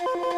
you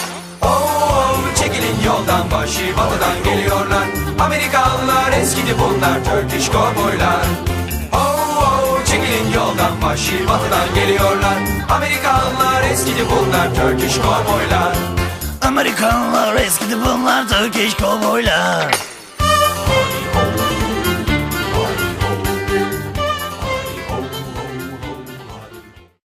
Oo, çekilin yoldan vahşi batıdan geliyorlar. Amerikalılar eskidi bunlar Turkish kovboylar Oo, çekilin yoldan vahşi batıdan geliyorlar. Amerikalılar eskidi bunlar Turkish kovboylar Amerikanlar eskidi bunlar Turkish kovboylar